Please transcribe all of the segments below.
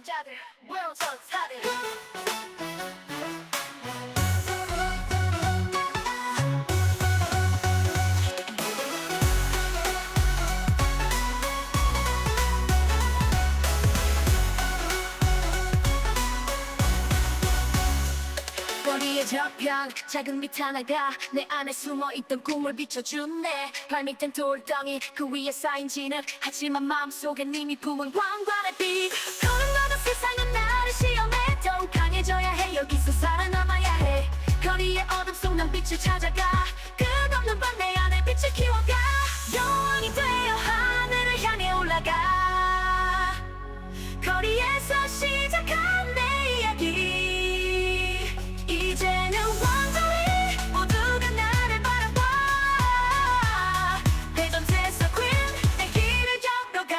도전자들 world 전사들 머리에 접형 작은 밑 하나가 내 안에 숨어있던 꿈을 비춰주네. 발밑엔 돌덩이 그 위에 쌓인 진흙. 하지만 마음속엔 이미 품은 왕관의 빛 거리의 어둠 속난 빛을 찾아가. 끝없는 밤 내 안에 빛을 키워가. 여왕이 되어 하늘을 향해 올라가. 거리에서 시작한 내 이야기. 이제는 완전히 모두가 나를 바라봐. 대전제서 queen 내 길을 걸어가.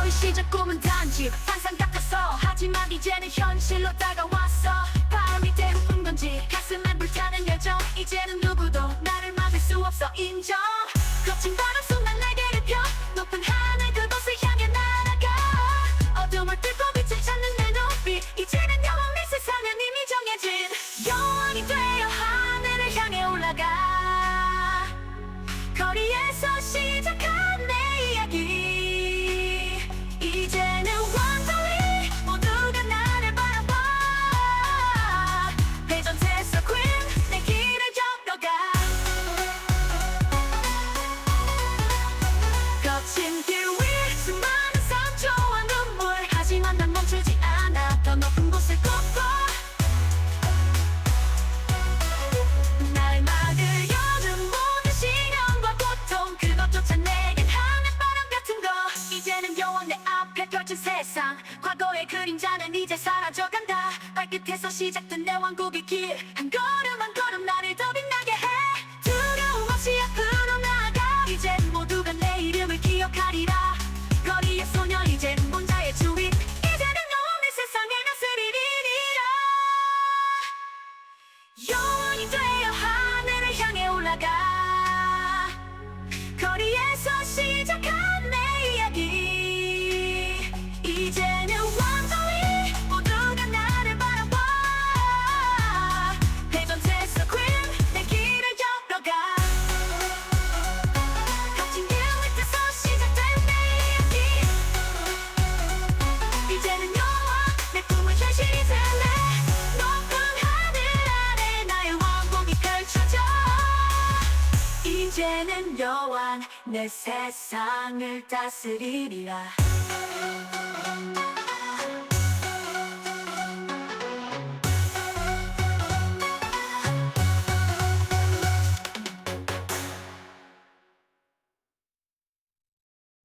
어린 시절 꿈은 단지 환상 하지만 이제는 현실로 다가왔어. 바람 밑에 흩은 건지 가슴에 불타는 열정. 이제는 누구도 나를 막을 수 없어. 인정. 거친 바람 속 난 날개를 펴. 높은 하늘 그곳을 향해 날아가. 어둠을 뚫고 빛을 찾는 내 눈빛. 이제는 영원 내 세상은 이미 정해진 여왕이 되어 하늘을 향해 올라가. 거리에서 시작한 펼친 세상 과거의 그림자는 이제 사라져간다. 발끝에서 시작된 내 왕국의 길. 한 걸음 이제는 여왕 내 세상을 다스리리라